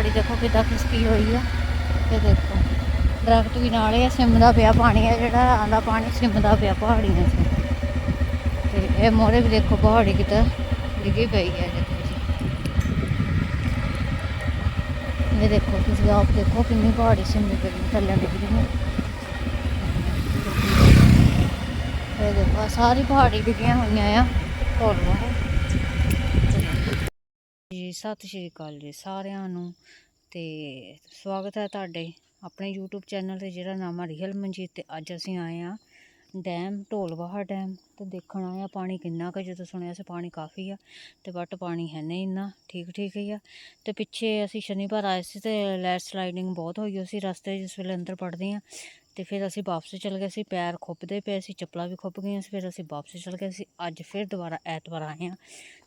ਪਹਾੜੀ ਦੇਖੋ ਕਿੱਦਾਂ ਖਿਸਕੀ ਹੋਈ ਆ। ਇਹ ਦੇਖੋ। ਦਰਖਤ ਵੀ ਨਾਲੇ ਆ ਸਿਮਦਾ ਪਿਆ ਪਾਣੀ ਆ ਜਿਹੜਾ ਆਂਦਾ ਪਾਣੀ ਸਿਮਦਾ ਪਿਆ ਪਹਾੜੀਆਂ 'ਚ ਤੇ ਇਹ ਮੋਰੇ ਵੀ ਦੇਖੋ ਪਹਾੜੀ ਕਿੱਦਾਂ ਡਿੱਗੀ ਪਈ ਹੈ ਦੇਖੋ ਜੀ। ਇਹ ਦੇਖੋ ਤੁਸੀਂ ਆਪ ਦੇਖੋ ਕਿੰਨੀ ਪਹਾੜੀ ਸਿਮਦੀ ਪਈ ਹੈ, ਥੱਲੇ ਡਿੱਗ ਰਹੀ ਹੈ ਇਹ ਦੇਖੋ ਆਹ ਸਾਰੀ ਪਹਾੜੀ ਡਿੱਗੀਆਂ ਹੋਈਆਂ ਆ ਹੋਰ ਜੀ, ਸਤਿ ਸ਼੍ਰੀ ਅਕਾਲ ਜੀ ਸਾਰਿਆਂ ਨੂੰ ਤੇ ਸਵਾਗਤ ਹੈ ਤੁਹਾਡੇ ਆਪਣੇ YouTube ਚੈਨਲ ਤੇ ਜਿਹੜਾ ਨਾਮ ਆ, ਰੀਅਲ ਮਨਜੀਤ ਤੇ ਅੱਜ ਅਸੀਂ ਆਏ ਆ ਡੈਮ, ਢੋਲਵਾਹਾ ਡੈਮ ਤੇ ਦੇਖਣ ਆਏ ਆ ਪਾਣੀ ਕਿੰਨਾ ਕੁ, ਜਦੋਂ ਸੁਣਿਆ ਸੀ ਪਾਣੀ ਕਾਫੀ ਆ ਤੇ ਬਟ ਪਾਣੀ ਹੈ ਨਹੀਂ ਇੰਨਾ, ਠੀਕ ਠੀਕ ਹੀ ਆ। ਤੇ ਪਿੱਛੇ ਅਸੀਂ ਸ਼ਨੀਵਾਰ ਆਏ ਸੀ ਤੇ ਲੈਂਡ ਸਲਾਈਡਿੰਗ ਬਹੁਤ ਹੋਈ ਹੋਈ ਸੀ ਰਸਤੇ ਜਿਸ ਵੇਲੇ ਅੰਦਰ ਪੜਦੇ ਆ। ਤੇ ਫਿਰ ਅਸੀਂ ਵਾਪਸ ਚਲ ਗਏ ਸੀ, ਪੈਰ ਖੁੱਪਦੇ ਪਏ ਸੀ, ਚੱਪਲਾਂ ਵੀ ਖੁੱਪ ਗਈਆਂ ਸੀ, ਫਿਰ ਅਸੀਂ ਵਾਪਸ ਚਲ ਗਏ ਸੀ, ਅੱਜ ਫਿਰ ਦੁਬਾਰਾ ਐਤਵਾਰ ਆਏ ਆ।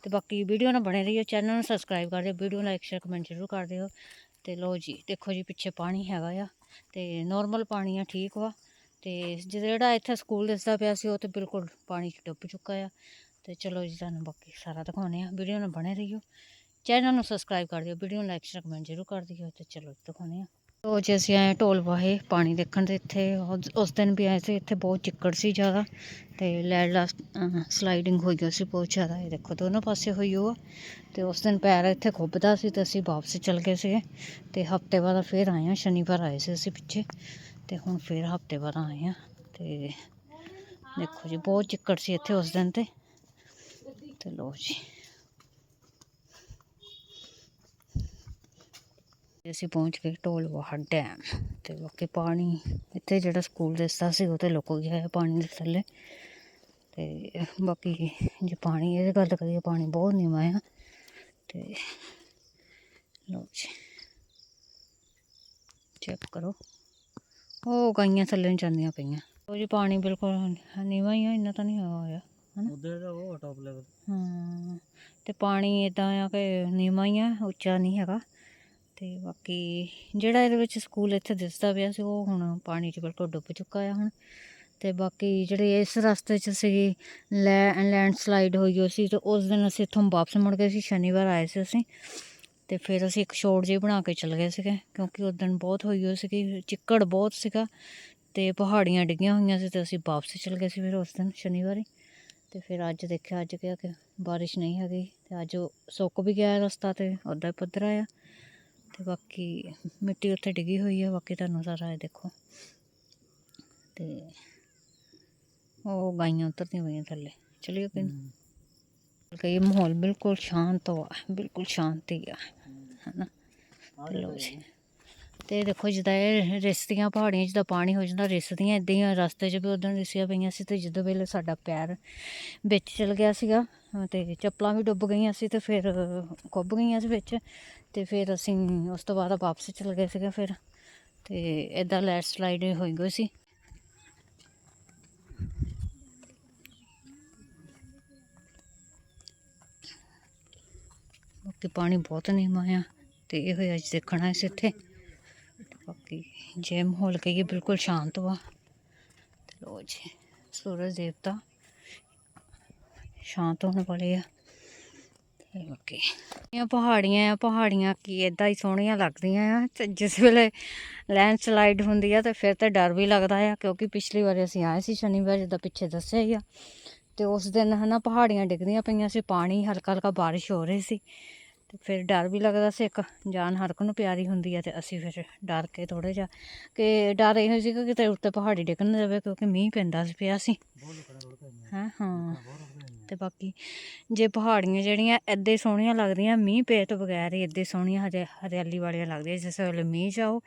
ਤੇ ਬਾਕੀ ਵੀਡੀਓ ਨਾਲ ਬਣੇ ਰਹੀਓ, ਚੈਨਲ ਨੂੰ ਸਬਸਕ੍ਰਾਈਬ ਕਰ ਦਿਓ, ਵੀਡੀਓ ਲਾਈਕ, ਸ਼ੇਅਰ, ਕਮੈਂਟ ਜ਼ਰੂਰ ਕਰ ਦਿਓ। ਤੇ ਲੋ ਜੀ, ਦੇਖੋ ਜੀ ਪਿੱਛੇ ਪਾਣੀ ਹੈਗਾ ਆ ਤੇ ਨਾਰਮਲ ਪਾਣੀ ਆ, ਠੀਕ ਵਾ। ਤੇ ਜਿਹੜਾ ਇੱਥੇ ਸਕੂਲ ਦਿਸਦਾ ਪਿਆ ਸੀ, ਉਹ ਤੇ ਬਿਲਕੁਲ ਪਾਣੀ 'ਚ ਡੁੱਬ ਚੁੱਕਾ ਆ। ਤੇ ਚਲੋ ਜੀ, ਤੁਹਾਨੂੰ ਬਾਕੀ ਸਾਰਾ ਦਿਖਾਉਂਦੇ ਆ ਵੀਡੀਓ ਨਾਲ ਬਣੇ ਰਹੀਓ। ਚੈਨਲ ਨੂੰ ਸਬਸਕ੍ਰਾਈਬ ਕਰ ਦਿਓ। ਵੀਡੀਓ ਨੂੰ ਲਾਈਕ ਸ਼ੇਅਰ ਕਮੈਂਟ ਜ਼ਰੂਰ ਕਰ ਦਿਓ। ਤੇ ਚਲੋ ਦਿਖਾਉਂਦੇ ਆ ਤੋ ਜੇ, ਅਸੀਂ ਆਏ ਢੋਲ ਵਾਹੇ ਪਾਣੀ ਦੇਖਣ ਦੇ ਇੱਥੇ। ਉਸ- ਦਿਨ ਵੀ ਆਏ ਸੀ। ਇੱਥੇ ਬਹੁਤ ਚਿੱਕੜ ਸੀ ਜ਼ਿਆਦਾ। ਤੇ ਲੈਡ ਸਲਾਈਡਿੰਗ ਹੋਈ ਹੋਈ ਸੀ ਬਹੁਤ ਜ਼ਿਆਦਾ। ਇਹ ਦੇਖੋ, ਦੋਨੋਂ ਪਾਸੇ ਹੋਈ ਹੋ ਆ ਤੇ ਉਸ ਦਿਨ ਪੈਰ ਇੱਥੇ ਖੁੱਬਦਾ ਸੀ ਤੇ ਅਸੀਂ ਵਾਪਸ ਚਲ ਗਏ ਸੀਗੇ। ਤੇ ਹਫ਼ਤੇ ਬਾਅਦ ਫੇਰ ਆਏ ਆ ਸ਼ਨੀਵਾਰ ਆਏ ਸੀ ਅਸੀਂ ਪਿੱਛੇ। ਤੇ ਹੁਣ ਫੇਰ ਹਫ਼ਤੇ ਬਾਅਦ ਆਏ ਆ ਤੇ ਦੇਖੋ ਜੀ, ਬਹੁਤ ਚਿੱਕੜ ਸੀ ਇੱਥੇ ਉਸ ਦਿਨ ਤੇ। ਤੇ ਲੋ ਜੀ। ਅਸੀਂ ਪਹੁੰਚ ਗਏ ਢੋਲਵਾਹ ਡੈਮ ਤੇ ਬਾਕੀ ਪਾਣੀ, ਇੱਥੇ ਜਿਹੜਾ ਸਕੂਲ ਦਿਸਦਾ ਸੀ ਉਹ ਤੇ ਲੁਕ ਗਿਆ ਹੈ ਪਾਣੀ ਦੇ ਥੱਲੇ। ਤੇ ਬਾਕੀ ਜੇ ਪਾਣੀ, ਇਹ ਗੱਲ ਕਰੀਏ ਪਾਣੀ ਬਹੁਤ ਨੀਵਾਂ ਆ। ਤੇ ਲੋ ਜੀ। ਚੈੱਕ ਕਰੋ। ਉਹ ਗਾਈਆਂ ਥੱਲੇ ਨੂੰ ਜਾਂਦੀਆਂ ਪਈਆਂ। ਉਹ ਜੀ ਪਾਣੀ ਬਿਲਕੁਲ ਨੀਵਾਂ ਹੀ ਆ ਇੰਨਾ ਤਾਂ ਨਹੀਂ ਹੋਇਆ ਹਨਾ? ਉਧਰ ਦਾ ਉਹ ਟੌਪ ਲੈਵਲ ਹਾਂ ਤੇ ਪਾਣੀ ਇਦਾਂ ਆ ਕਿ ਨੀਵਾਂ ਹੀ ਆ ਉੱਚਾ ਨਹੀਂ ਹੈਗਾ। ਤੇ ਬਾਕੀ ਜਿਹੜਾ ਇਹਦੇ ਵਿੱਚ ਸਕੂਲ ਇੱਥੇ ਦਿਸਦਾ ਪਿਆ ਸੀ ਉਹ ਹੁਣ ਪਾਣੀ 'ਚ ਬਿਲਕੁਲ ਡੁੱਬ ਚੁੱਕਾ ਆ ਹੁਣ। ਤੇ ਬਾਕੀ ਜਿਹੜੇ ਇਸ ਰਸਤੇ 'ਚ ਸੀ ਲੈ ਲੈਂਡ ਸਲਾਈਡ ਹੋਈ ਹੋਈ ਸੀ ਤੇ ਉਸ ਦਿਨ ਅਸੀਂ ਇੱਥੋਂ ਵਾਪਸ ਮੁੜ ਗਏ ਸੀ ਸ਼ਨੀਵਾਰ ਆਏ ਸੀ ਅਸੀਂ। ਤੇ ਫਿਰ ਅਸੀਂ ਇੱਕ ਸ਼ੋਰਟ ਜਿਹੀ ਬਣਾ ਕੇ ਚਲੇ ਗਏ ਸੀਗੇ ਕਿਉਂਕਿ ਉਸ ਦਿਨ ਬਹੁਤ ਹੋਈ ਹੋਈ ਸੀਗੀ ਚਿੱਕੜ ਬਹੁਤ ਸੀਗਾ ਤੇ ਪਹਾੜੀਆਂ ਡਿੱਗੀਆਂ ਹੋਈਆਂ ਸੀ ਤੇ ਅਸੀਂ ਵਾਪਸ ਚਲੇ ਗਏ ਸੀ ਫਿਰ ਉਸ ਦਿਨ ਸ਼ਨੀਵਾਰੀ ਤੇ ਫਿਰ ਅੱਜ ਦੇਖਿਆ ਅੱਜ ਕਿਹਾ ਕਿ ਬਾਰਿਸ਼ ਨਹੀਂ ਹੈਗੀ ਤੇ ਅੱਜ ਉਹ ਸੁੱਕ ਵੀ ਗਿਆ ਰਸਤਾ ਤੇ ਉੱਦਾਂ ਹੀ ਪੱਧਰਾ ਆ ਤੇ ਬਾਕੀ ਮਿੱਟੀ ਉੱਥੇ ਡਿੱਗੀ ਹੋਈ ਆ ਬਾਕੀ ਤੁਹਾਨੂੰ ਸਾਰਾ ਇਹ ਦੇਖੋ। ਤੇ ਉਹ ਗਾਈਆਂ ਉਤਰਦੀਆਂ ਪਈਆਂ ਥੱਲੇ ਚਲਿਓ ਕਿ ਕਿ ਇਹ ਮਾਹੌਲ ਬਿਲਕੁਲ ਸ਼ਾਂਤ ਵਾ ਬਿਲਕੁਲ ਸ਼ਾਂਤੀ ਆ। ਹਨਾ ਤੇ ਲਓ ਜੀ। ਤੇ ਦੇਖੋ ਜਿੱਦਾਂ ਇਹ ਰਿਸਦੀਆਂ ਪਹਾੜੀਆਂ ਜਿੱਦਾਂ ਪਾਣੀ ਹੋ ਜਾਂਦਾ ਰਿਸਦੀਆਂ ਇਦਾਂ ਹੀ ਰਸਤੇ 'ਚ ਵੀ ਉਦੋਂ ਰਿਸੀਆਂ ਪਈਆਂ ਸੀ ਤੇ ਜਦੋਂ ਵੇਲੇ ਸਾਡਾ ਪੈਰ ਵਿੱਚ ਚਲ ਗਿਆ ਸੀਗਾ ਤੇ ਚੱਪਲਾਂ ਵੀ ਡੁੱਬ ਗਈਆਂ ਸੀ ਤੇ ਫਿਰ ਖੁੱਬ ਗਈਆਂ ਸੀ ਵਿੱਚ ਤੇ ਫਿਰ ਅਸੀਂ ਉਸ ਤੋਂ ਬਾਅਦ ਵਾਪਸ ਚਲ ਗਏ ਸੀਗੇ ਫਿਰ ਤੇ ਇਦਾਂ ਲੈਂਡ ਸਲਾਈਡ ਹੋਈ ਗਈ ਸੀ। ਬਾਕੀ ਪਾਣੀ ਬਹੁਤ ਨੀਵਾਂ ਆ। ਤੇ ਇਹ ਹੋਇਆ ਅੱਜ ਦੇਖਣਾ ਇਸ ਇੱਥੇ। ਬਾਕੀ ਜੇ ਮਾਹੌਲ ਕਹੀਏ ਬਿਲਕੁਲ ਸ਼ਾਂਤ ਵਾ। ਤੇ ਲੋ ਜੀ, ਸੂਰਜ ਦੇਵਤਾ ਸ਼ਾਂਤ ਹੋਣ ਵਾਲੇ ਆ। ਤੇ ਬਾਕੀ ਇਹ ਪਹਾੜੀਆਂ ਆ, ਪਹਾੜੀਆਂ ਕੀ ਇਦਾਂ ਹੀ ਸੋਹਣੀਆਂ ਲੱਗਦੀਆਂ ਆ। ਤੇ ਜਿਸ ਵੇਲੇ ਲੈਂਡ ਸਲਾਈਡ ਹੁੰਦੀ ਆ, ਤੇ ਫਿਰ ਤਾਂ ਡਰ ਵੀ ਲੱਗਦਾ ਆ, ਕਿਉਂਕਿ ਪਿਛਲੀ ਵਾਰ ਅਸੀਂ ਆਏ ਸੀ ਸ਼ਨੀਵਾਰ, ਜਿੱਦਾਂ ਪਿੱਛੇ ਦੱਸਿਆ ਹੀ ਆ। ਤੇ ਉਸ ਦਿਨ ਹਨਾ ਪਹਾੜੀਆਂ ਡਿੱਗਦੀਆਂ ਪਈਆਂ ਸੀ, ਪਾਣੀ ਹਲਕਾ ਹਲਕਾ ਬਾਰਿਸ਼ ਹੋ ਰਹੀ ਸੀ। ਤੇ ਫਿਰ ਡਰ ਵੀ ਲੱਗਦਾ ਸੀ ਇੱਕ ਜਾਨ ਹਰ ਇੱਕ ਨੂੰ ਪਿਆਰੀ ਹੁੰਦੀ ਆ ਤੇ ਅਸੀਂ ਫਿਰ ਡਰ ਕੇ ਥੋੜਾ ਜਿਹਾ ਕਿ ਡਰ ਇਹੋ ਸੀ ਕਿ ਕਿਤੇ ਉੱਤੇ ਪਹਾੜੀ ਡਿੱਗ ਨਾ ਜਾਵੇ ਕਿਉਂਕਿ ਮੀਂਹ ਪੈਂਦਾ ਸੀ ਪਿਆ ਸੀ। ਹਾਂ ਹਾਂ। ਤੇ ਬਾਕੀ ਜੇ ਪਹਾੜੀਆਂ ਜਿਹੜੀਆਂ ਹੀ ਸੋਹਣੀਆਂ ਲੱਗਦੀਆਂ ਮੀਂਹ ਪਏ ਤੋਂ ਬਗੈਰ ਹੀ ਹੀ ਸੋਹਣੀਆਂ ਹਰੇ ਹਰਿਆਲੀ ਵਾਲੀਆਂ ਲੱਗਦੀਆਂ ਜਿਸ ਵੇਲੇ ਮੀਂਹ ਜਾਓ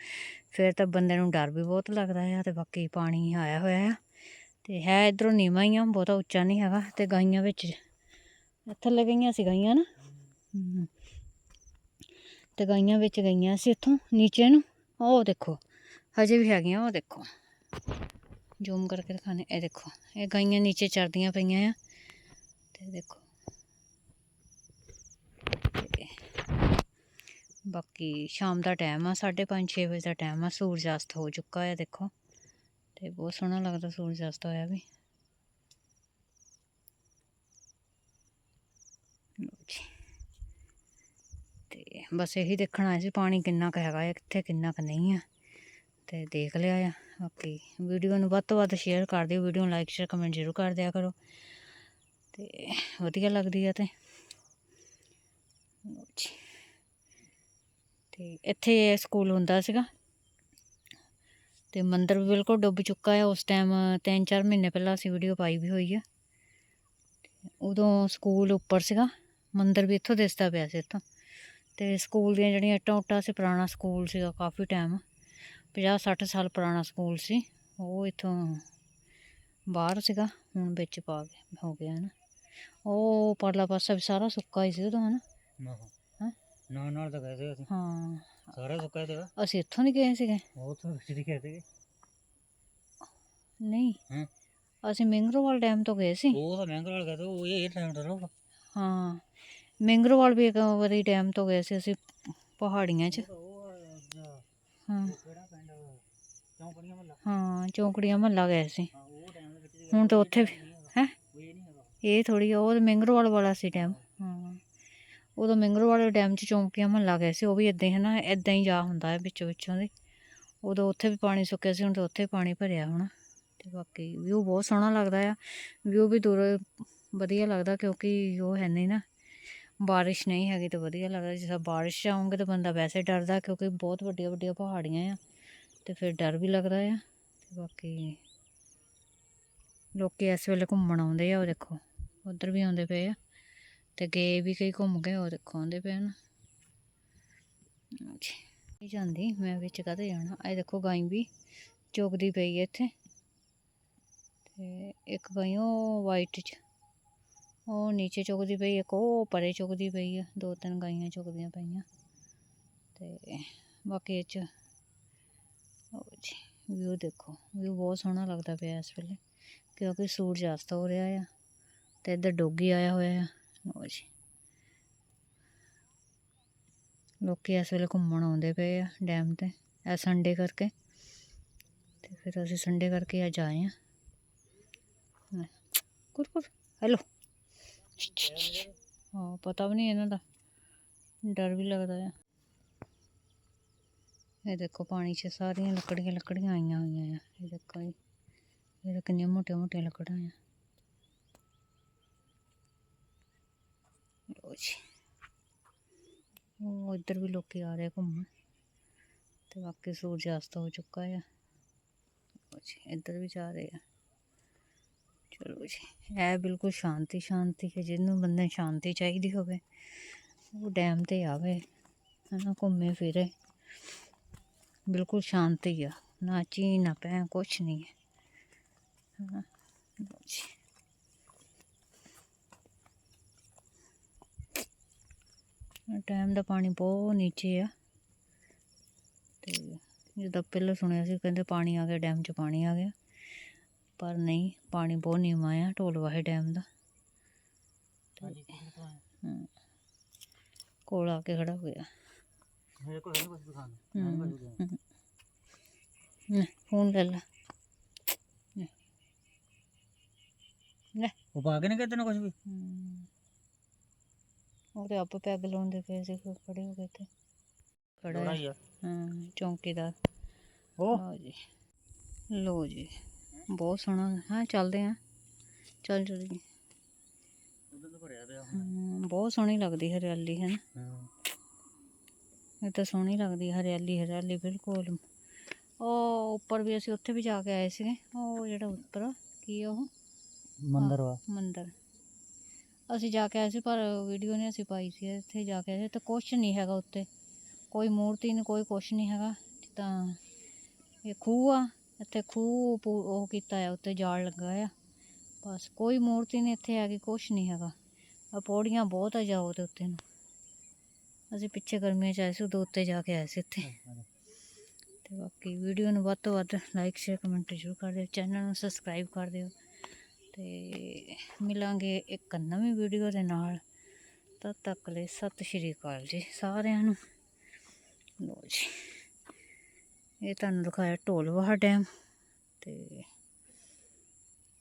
ਫਿਰ ਤਾਂ ਬੰਦੇ ਨੂੰ ਡਰ ਵੀ ਬਹੁਤ ਲੱਗਦਾ ਆ ਤੇ ਬਾਕੀ ਪਾਣੀ ਆਇਆ ਹੋਇਆ ਆ। ਤੇ ਹੈ ਇਧਰੋਂ ਨੀਵਾਂ ਹੀ ਆ ਬਹੁਤਾ ਉੱਚਾ ਨਹੀਂ ਹੈਗਾ ਤੇ ਗਾਈਆਂ ਵਿੱਚ ਥੱਲੇ ਗਈਆਂ ਸੀ ਗਾਈਆਂ ਨਾ। ਤੇ ਗਾਈਆਂ ਵਿੱਚ ਗਈਆਂ ਸੀ ਇੱਥੋਂ, ਨੀਚੇ ਨੂੰ। ਉਹ ਦੇਖੋ, ਹਜੇ ਵੀ ਹੈਗੀਆਂ, ਉਹ ਦੇਖੋ। ਜ਼ੂਮ ਕਰਕੇ ਦਿਖਾਣੇ ਇਹ ਦੇਖੋ, ਇਹ ਗਾਈਆਂ ਨੀਚੇ ਚਰਦੀਆਂ ਪਈਆਂ ਆ। ਤੇ ਦੇਖੋ। ਬਾਕੀ ਸ਼ਾਮ ਦਾ ਟਾਈਮ ਆ 5:30 6 ਵਜੇ ਦਾ ਟਾਈਮ ਆ। ਸੂਰਜ ਅਸਤ ਹੋ ਚੁੱਕਾ ਹੈ ਦੇਖੋ। ਤੇ ਬਹੁਤ ਸੋਹਣਾ ਲੱਗਦਾ ਸੂਰਜ ਅਸਤ ਹੋਇਆ ਵੀ ਲਓ ਜੀ ਤੇ ਬਸ ਇਹੀ ਦੇਖਣ ਆਏ ਸੀ ਪਾਣੀ ਕਿੰਨਾ ਕੁ ਹੈਗਾ ਹੈ, ਕਿੱਥੇ ਕਿੰਨਾ ਕੁ ਨਹੀਂ ਆ ਤੇ ਦੇਖ ਲਿਆ ਆ, ਬਾਕੀ ਵੀਡੀਓ ਨੂੰ ਵੱਧ ਤੋਂ ਵੱਧ ਸ਼ੇਅਰ ਕਰ ਦਿਓ, ਵੀਡੀਓ ਨੂੰ ਲਾਈਕ ਸ਼ੇਅਰ ਕਮੈਂਟ ਜ਼ਰੂਰ ਕਰ ਦਿਆ ਕਰੋ। ਤੇ ਵਧੀਆ ਲੱਗਦੀ ਆ ਤੇ। ਤੇ ਇੱਥੇ ਸਕੂਲ ਹੁੰਦਾ ਸੀਗਾ। ਤੇ ਮੰਦਰ ਵੀ ਬਿਲਕੁਲ ਡੁੱਬ ਚੁੱਕਾ ਹੈ ਉਸ ਟਾਈਮ 3-4 ਮਹੀਨੇ ਪਹਿਲਾਂ ਅਸੀਂ ਵੀਡੀਓ ਪਾਈ ਵੀ ਹੋਈ ਆ। ਉਦੋਂ ਸਕੂਲ ਉੱਪਰ ਸੀਗਾ, ਮੰਦਰ ਵੀ ਇੱਥੋਂ ਦਿਸਦਾ ਪਿਆ ਸੀ ਇੱਥੋਂ। ਤੇ ਸਕੂਲ ਦੀਆਂ ਜਿਹੜੀਆਂ ਇੱਟਾਂ ਉੱਟਾਂ ਸੀ ਪੁਰਾਣਾ ਸਕੂਲ ਸੀਗਾ ਕਾਫੀ ਟਾਈਮ 50-60 ਸਾਲ ਪੁਰਾਣਾ ਸਕੂਲ ਸੀ। ਉਹ ਇੱਥੋਂ ਬਾਹਰ ਸੀਗਾ ਹੁਣ ਵਿੱਚ ਪਾ ਗਿਆ ਹੋ ਗਿਆ ਨਾ। ਉਹ ਪਰਲਾ ਪਾਸਾ ਵੀ ਸਾਰਾ ਸੁੱਕਾ ਹੀ ਸੀ ਉਦੋਂ ਹਨਾ? ਨਾ ਹੈਂ? ਨਾਲ ਤਾਂ ਗਏ ਸੀ ਅਸੀਂ। ਹਾਂ। ਸਾਰੇ ਸੁੱਕਾ ਤੇ ਅਸੀਂ ਇੱਥੋਂ ਨਹੀਂ ਗਏ ਸੀਗੇ। ਉਹ ਤੋਂ ਵਿੱਚ ਗਏ ਸੀਗੇ। ਨਹੀਂ। ਹੈਂ? ਅਸੀਂ ਮਿੰਗਰੋਵਾਲ ਡੈਮ ਤੋਂ ਗਏ ਸੀ। ਉਹ ਤਾਂ ਮਹਿੰਗਾ ਵਾਲ ਗਏ ਤੇ ਉਹ ਇਹ ਟਾਈਮ ਦਾ ਰਹੂਗਾ। ਹਾਂ। ਮਿੰਗਰੋਵਾਲ ਵੀ ਇੱਕ ਵਾਰੀ ਡੈਮ ਤੋਂ ਗਏ ਸੀ ਅਸੀਂ, ਪਹਾੜੀਆਂ 'ਚ। ਉਹ ਹਾਂ। ਹਾਂ, ਚੌਂਕੜੀਆਂ ਮਹੱਲਾ ਗਏ ਸੀ। ਹੁਣ ਤਾਂ ਉੱਥੇ ਵੀ, ਹੈ? ਇਹ ਨਹੀਂ ਥੋੜੀ ਉਹ ਤਾਂ ਮਿੰਗਰੋਵਾਲ ਵਾਲਾ ਸੀ ਡੈਮ। ਹਾਂ। ਉਦੋਂ ਮੈਂਗਰੋਵਾਲ ਡੈਮ 'ਚ ਚੌਂਕੜੀਆਂ ਮਹੱਲਾ ਗਏ ਸੀ, ਉਹ ਵੀ ਇਦਾਂ ਹੀ ਹੈ ਨਾ ਇਦਾਂ ਹੀ ਜਾ ਹੁੰਦਾ ਹੈ ਵਿੱਚੋਂ ਵਿੱਚੋਂ ਦੀ। ਉਦੋਂ ਉੱਥੇ ਵੀ ਪਾਣੀ ਸੁੱਕਿਆ ਸੀ, ਹੁਣ ਤਾਂ ਉੱਥੇ ਪਾਣੀ ਭਰਿਆ ਹੋਣਾ। ਤੇ ਬਾਕੀ ਵਿਊ ਬਹੁਤ ਸੋਹਣਾ ਲੱਗਦਾ ਆ। ਵਿਊ ਵੀ ਦੂਰੋਂ ਵਧੀਆ ਲੱਗਦਾ ਕਿਉਂਕਿ ਉਹ ਹੈ ਨਹੀਂ ਨਾ। ਬਾਰਿਸ਼ ਨਹੀਂ ਹੈਗੀ ਤਾਂ ਵਧੀਆ ਲੱਗਦਾ ਜਿਵੇਂ ਬਾਰਿਸ਼ ਆਉਂਗੇ ਤਾਂ ਬੰਦਾ ਵੈਸੇ ਡਰਦਾ ਕਿਉਂਕਿ ਬਹੁਤ ਵੱਡੀਆਂ ਵੱਡੀਆਂ ਪਹਾੜੀਆਂ ਆ ਤੇ ਫਿਰ ਡਰ ਵੀ ਲੱਗਦਾ ਆ ਤੇ ਬਾਕੀ ਲੋਕੀ ਇਸ ਵੇਲੇ ਘੁੰਮਣ ਆਉਂਦੇ ਆ, ਉਹ ਦੇਖੋ, ਉਧਰ ਵੀ ਆਉਂਦੇ ਪਏ ਆ ਤੇ ਗਏ ਵੀ ਕਈ ਘੁੰਮ ਗਏ ਉਹ ਦੇਖੋ ਆਉਂਦੇ ਪਏ ਹਨ। ਨਹੀਂ ਜਾਂਦੀ, ਮੈਂ ਵਿੱਚ ਕਦੇ ਜਾਣਾ? ਇਹ ਦੇਖੋ ਗਾਈ ਵੀ ਚੁਗਦੀ ਪਈ ਹੈ ਇੱਥੇ ਤੇ ਇੱਕ ਗਾਈ ਉਹ ਵਾਈਟ ਚ। ਉਹ ਨੀਚੇ ਚੁਗਦੀ ਪਈ ਇੱਕ ਉਹ ਪਰੇ ਚੁਗਦੀ ਪਈ ਆ, ਦੋ ਤਿੰਨ ਗਾਈਆਂ ਚੁਗਦੀਆਂ ਪਈਆਂ। ਤੇ ਬਾਕੀ ਇਹ ਚ ਵਿਊ ਦੇਖੋ ਵਿਊ ਬਹੁਤ ਸੋਹਣਾ ਲੱਗਦਾ ਪਿਆ ਇਸ ਵੇਲੇ, ਕਿਉਂਕਿ ਸੂਰਜ ਅਸਤ ਹੋ ਰਿਹਾ ਆ ਤੇ ਇੱਧਰ ਡੋਗੀ ਆਇਆ ਹੋਇਆ ਆ। ਲਓ ਜੀ। ਲੋਕੀ ਇਸ ਵੇਲੇ ਘੁੰਮਣ ਆਉਂਦੇ ਪਏ ਆ ਡੈਮ ਤੇ, ਇਹ ਸੰਡੇ ਕਰਕੇ। ਤੇ ਫਿਰ ਅਸੀਂ ਸੰਡੇ ਕਰਕੇ ਅੱਜ ਆਏ ਆ। ਕੁਰ ਕੁਰ ਹੈਲੋ। ਹਾਂ ਪਤਾ ਵੀ ਨਹੀਂ ਇਹਨਾਂ ਦਾ ਡਰ ਵੀ ਲੱਗਦਾ ਆ ਇਹ ਦੇਖੋ ਪਾਣੀ 'ਚ ਸਾਰੀਆਂ ਲੱਕੜੀਆਂ ਲੱਕੜੀਆਂ ਆਈਆਂ ਹੋਈਆਂ ਆ ਇਹ ਦੇਖੋ ਜੀ ਇਹ ਤਾਂ ਕਿੰਨੀਆਂ ਮੋਟੀਆਂ ਮੋਟੀਆਂ ਲੱਕੜਾਂ ਆ ਲਓ ਜੀ ਉਹ ਇੱਧਰ ਵੀ ਲੋਕੀ ਆ ਰਹੇ ਘੁੰਮਣ ਤੇ ਬਾਕੀ ਸੂਰਜ ਅਸਤ ਹੋ ਚੁੱਕਾ ਆ ਲਓ ਜੀ ਇੱਧਰ ਵੀ ਜਾ ਰਹੇ ਆ ਚਲੋ ਜੀ। ਇਹ ਬਿਲਕੁਲ ਸ਼ਾਂਤੀ ਸ਼ਾਂਤੀ ਹੈ, ਜਿਹਨੂੰ ਬੰਦੇ ਸ਼ਾਂਤੀ ਚਾਹੀਦੀ ਹੋਵੇ, ਉਹ ਡੈਮ ਤੇ ਆਵੇ, ਹਨਾ, ਘੁੰਮੇ ਫਿਰੇ। ਬਿਲਕੁਲ ਸ਼ਾਂਤੀ ਆ, ਨਾ ਚੀ, ਨਾ ਪੈ, ਕੁਛ ਨਹੀਂ ਹੈ, ਹਨਾ। ਜੀ। ਡੈਮ ਦਾ ਪਾਣੀ ਬਹੁਤ ਨੀਚੇ ਆ। ਤੇ ਜਿੱਦਾਂ ਪਹਿਲਾਂ ਸੁਣਿਆ ਸੀ, ਕਹਿੰਦੇ ਪਾਣੀ ਆ ਗਿਆ, ਡੈਮ 'ਚ ਪਾਣੀ ਆ ਗਿਆ। ਪਰ ਨਹੀਂ ਪਾਣੀ ਬਹੁਤ ਨੀਵਾਂ ਆ ਢੋਲਵਾਹੇ ਡੈਮ ਦਾ। ਕੋਲ ਆ ਕੇ ਖੜਾ ਹੋ ਗਿਆ। ਲੈ ਫੋਨ ਲੈ ਲੈ। ਲੈ, ਲੈ। ਉਹ ਪਾ ਕੇ ਨਹੀਂ ਗਏ ਤੈਨੂੰ ਕੁਝ ਵੀ। ਉਹ ਤੇ ਆਪ ਪੈਗ ਲਾਉਂਦੇ ਪਏ ਸੀ ਖੜੇ ਹੋ ਗਏ ਤੇ। ਖੜਾ ਹੈ। ਚੌਂਕੀਦਾਰ। ਉਹ। ਲਓ ਜੀ। ਬਹੁਤ ਸੋਹਣਾ ਹਾਂ ਚੱਲਦੇ ਆ ਚੱਲ ਚੱਲ ਜੀ। ਉਦੋਂ ਤਾਂ ਭਰਿਆ ਪਿਆ ਹਮ, ਬਹੁਤ ਸੋਹਣੀ ਲੱਗਦੀ ਹਰਿਆਲੀ ਹੈ ਨਾ? ਇਹ ਤਾਂ ਸੋਹਣੀ ਲੱਗਦੀ ਹਰਿਆਲੀ ਹਰਿਆਲੀ ਬਿਲਕੁਲ। ਉਹ ਉੱਪਰ ਵੀ ਅਸੀਂ ਉੱਥੇ ਵੀ ਜਾ ਕੇ ਆਏ ਸੀਗੇ। ਉਹ ਜਿਹੜਾ ਉੱਪਰ ਕੀ ਉਹ? ਮੰਦਰ ਵਾ। ਮੰਦਰ। ਅਸੀਂ ਜਾ ਕੇ ਆਏ ਸੀ ਪਰ ਵੀਡੀਓ ਨਹੀਂ ਅਸੀਂ ਪਾਈ ਸੀ। ਇੱਥੇ ਜਾ ਕੇ ਆਏ ਤੇ ਕੁਛ ਨਹੀਂ ਹੈਗਾ ਉੱਤੇ ਕੋਈ ਮੂਰਤੀ ਨਹੀਂ ਕੋਈ ਕੁਛ ਨਹੀਂ ਹੈਗਾ। ਤਾਂ ਇਹ ਖੂਹ ਆ। ਇੱਥੇ ਖੂਬ ਉਹ ਕੀਤਾ ਆ, ਉੱਤੇ ਜਾਲ ਲੱਗਾ ਆ। ਬਸ ਕੋਈ ਮੂਰਤੀ ਨਹੀਂ ਇੱਥੇ ਹੈਗੀ, ਕੁਛ ਨਹੀਂ ਹੈਗਾ। ਆ ਪੌੜੀਆਂ ਬਹੁਤ ਆ ਜਾਓ ਤੇ ਉੱਤੇ ਨੂੰ। ਅਸੀਂ ਪਿੱਛੇ ਗਰਮੀਆਂ ਚ ਆਏ ਸੀ, ਉਦੋਂ ਉੱਤੇ ਜਾ ਕੇ ਆਏ ਸੀ ਇੱਥੇ। ਤੇ ਬਾਕੀ ਵੀਡੀਓ ਨੂੰ ਵੱਧ ਤੋਂ ਵੱਧ ਲਾਈਕ ਸ਼ੇਅਰ ਕਮੈਂਟ ਜ਼ਰੂਰ ਕਰ ਦਿਓ। ਚੈਨਲ ਨੂੰ ਸਬਸਕ੍ਰਾਈਬ ਕਰ ਦਿਓ। ਤੇ ਮਿਲਾਂਗੇ ਇੱਕ ਨਵੀਂ ਵੀਡੀਓ ਦੇ ਨਾਲ। ਤਦ ਤੱਕ ਲਈ ਸਤਿ ਸ਼੍ਰੀ ਅਕਾਲ ਜੀ ਸਾਰਿਆਂ ਨੂੰ। ਲੋ ਜੀ। ਇਹ ਤੁਹਾਨੂੰ ਦਿਖਾਇਆ ਢੋਲਵਾਹਾ ਡੈਮ ਤੇ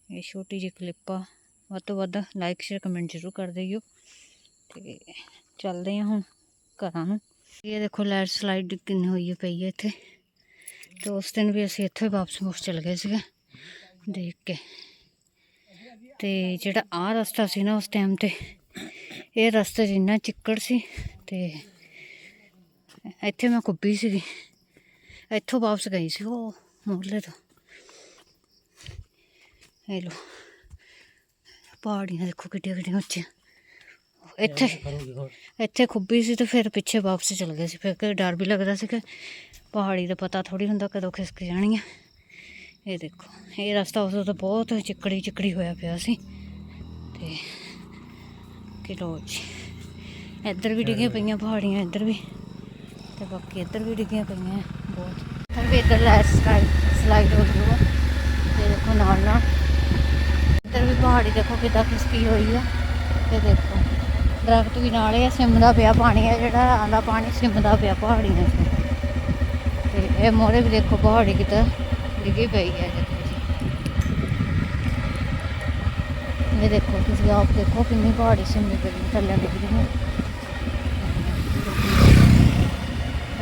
ਇਹ ਛੋਟੀ ਜਿਹੀ ਕਲਿੱਪ ਆ। ਵੱਧ ਤੋਂ ਵੱਧ ਲਾਈਕ ਸ਼ੇਅਰ ਕਮੈਂਟ ਜ਼ਰੂਰ ਕਰ ਦਿਓ। ਤੇ ਚੱਲਦੇ ਹਾਂ ਹੁਣ ਘਰਾਂ ਨੂੰ। ਇਹ ਦੇਖੋ ਲੈਂਡ ਸਲਾਈਡ ਕਿੰਨੀ ਹੋਈ ਹੈ, ਪਈ ਹੈ ਇੱਥੇ। ਤੇ ਉਸ ਦਿਨ ਵੀ ਅਸੀਂ ਇੱਥੇ ਵਾਪਸ ਮੁੜ ਚਲੇ ਗਏ ਸੀਗੇ, ਦੇਖ ਕੇ। ਤੇ ਜਿਹੜਾ ਆਹ ਰਸਤਾ ਸੀ ਨਾ ਉਸ ਟਾਈਮ ਤੇ, ਇਹ ਰਸਤੇ 'ਚ ਇੰਨਾ ਚਿੱਕੜ ਸੀ ਤੇ ਇੱਥੇ ਮੈਂ ਕੁੱਬੀ ਸੀਗੀ। ਇੱਥੋਂ ਵਾਪਸ ਗਈ ਸੀ ਉਹ ਮੋਰਲੇ ਤੋਂ ਇਹ ਲੋ ਪਹਾੜੀਆਂ ਦੇਖੋ ਕਿੱਡੀਆਂ ਕਿੱਡੀਆਂ ਉੱਚੀਆਂ ਇੱਥੇ ਇੱਥੇ ਖੁੱਬੀ ਸੀ ਤੇ ਫਿਰ ਪਿੱਛੇ ਵਾਪਸ ਚਲ ਗਏ ਸੀ ਫਿਰ ਕਿ ਡਰ ਵੀ ਲੱਗਦਾ ਸੀ ਕਿ ਪਹਾੜੀ ਦਾ ਪਤਾ ਥੋੜੀ ਹੁੰਦਾ ਕਦੋਂ ਖਿਸਕ ਜਾਣੀ ਆ ਇਹ ਦੇਖੋ ਇਹ ਰਸਤਾ ਉਦੋਂ ਤਾਂ ਬਹੁਤ ਚਿੱਕੜੀ ਚਿੱਕੜੀ ਹੋਇਆ ਪਿਆ ਸੀ ਤੇ ਕਿਲੋ ਜੀ ਇੱਧਰ ਵੀ ਡਿੱਗੀਆਂ ਪਈਆਂ ਪਹਾੜੀਆਂ ਇੱਧਰ ਵੀ ਤੇ ਬਾਕੀ ਇੱਧਰ ਵੀ ਡਿੱਗੀਆਂ ਪਈਆਂ ਬਹੁਤ। ਹੁਣ ਵੀ ਇੱਧਰ ਲੈ ਸਲਾਈਡ ਸਲਾਈਡ ਹੋ ਗਈ ਆ ਤੇ ਦੇਖੋ ਨਾਲ ਨਾਲ। ਇੱਧਰ ਵੀ ਪਹਾੜੀ ਦੇਖੋ ਕਿੱਦਾਂ ਖਿਸਕੀ ਹੋਈ ਹੈ। ਤੇ ਦੇਖੋ। ਦਰਖਤ ਵੀ ਨਾਲੇ ਆ, ਸਿਮਦਾ ਪਿਆ ਪਾਣੀ ਹੈ ਜਿਹੜਾ ਆਂਦਾ ਪਾਣੀ ਸਿਮਦਾ ਪਿਆ ਪਹਾੜੀਆਂ 'ਚ ਤੇ ਇਹ ਮੋਰੇ ਵੀ ਦੇਖੋ ਪਹਾੜੀ ਕਿਤੇ ਡਿੱਗੀ ਪਈ ਹੈ ਇਹ ਦੇਖੋ ਤੁਸੀਂ ਆਪ ਦੇਖੋ ਕਿੰਨੀ ਪਹਾੜੀ ਸਿਮਦੀ ਪਈ ਥੱਲੇ ਡਿੱਗ ਰਹੀ ਹੈ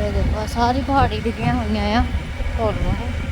ਇਹ ਦੇਖੋ ਆਹ ਸਾਰੀ ਪਹਾੜੀ ਡਿੱਗੀਆਂ ਹੋਈਆਂ ਆ। ਢੋਲ ਵਾਹ